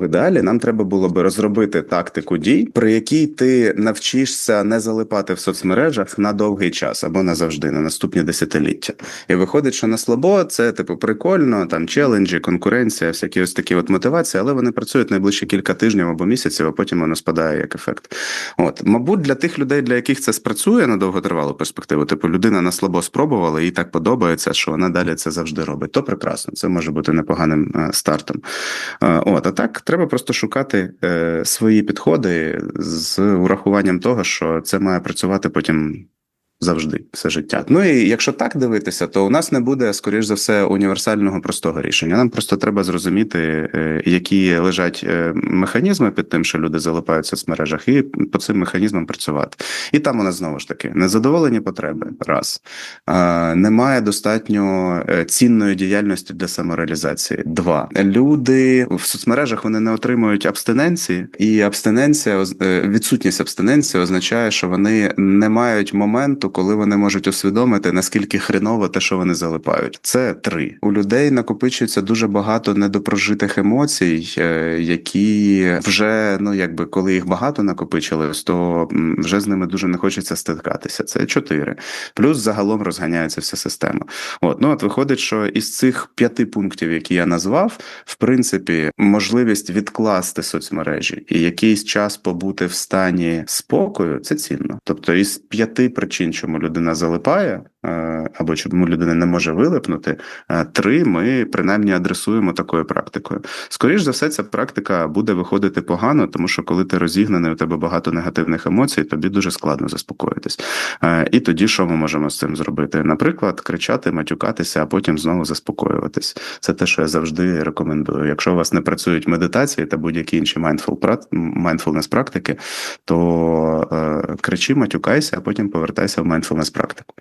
В ідеалі нам треба було би розробити тактику дій, при якій ти навчишся не залипати в соцмережах на довгий час або назавжди, на наступні десятиліття. І виходить, що на слабо це типу прикольно, там челенджі, конкуренція, всякі ось такі от мотивації, але вони працюють найближчі кілька тижнів або місяців, а потім воно спадає як ефект. От, мабуть, для тих людей, для яких це спрацює на довготривалу перспективу, типу людина на слабо спробувала, їй так подобається, що вона далі це завжди робить. То прекрасно, це може бути непоганим е, стартом. Е, От, а так треба просто шукати е, свої підходи з урахуванням того, що це має працювати потім. Завжди все життя. Ну і якщо так дивитися, то у нас не буде, скоріш за все, універсального простого рішення. Нам просто треба зрозуміти, е, які лежать е, механізми під тим, що люди залипають в соцмережах, і по цим механізмам працювати. І там у нас знову ж таки незадоволені потреби. Раз немає достатньо е, цінної діяльності для самореалізації. Два люди в соцмережах вони не отримують абстиненції, і абстиненція відсутність абстиненції означає, що вони не мають моменту, коли вони можуть усвідомити наскільки хреново те, що вони залипають. Це три у людей накопичується дуже багато недопрожитих емоцій, е, які вже ну якби коли їх багато накопичилось, то вже з ними дуже не хочеться стикатися. Це чотири. Плюс загалом розганяється вся система. От ну от виходить, що із цих п'яти пунктів, які я назвав, в принципі, можливість відкласти соцмережі і якийсь час побути в стані спокою, це цінно. Тобто, із п'яти причин, чому людина залипає, або чому людина не може вилипнути, е, три ми принаймні адресуємо такою практикою. Скоріш за все, ця практика буде виходити погано, тому що коли ти розігнаний, у тебе багато негативних емоцій, тобі дуже складно заспокоїтись. Е, І тоді що ми можемо з цим зробити? Наприклад, кричати, матюкатися, а потім знову заспокоюватись. Це те, що я завжди рекомендую. Якщо у вас не працюють медитації та будь-які інші mindfulness практики, то е, кричи, матюкайся, а потім повертайся в mindfulness практику.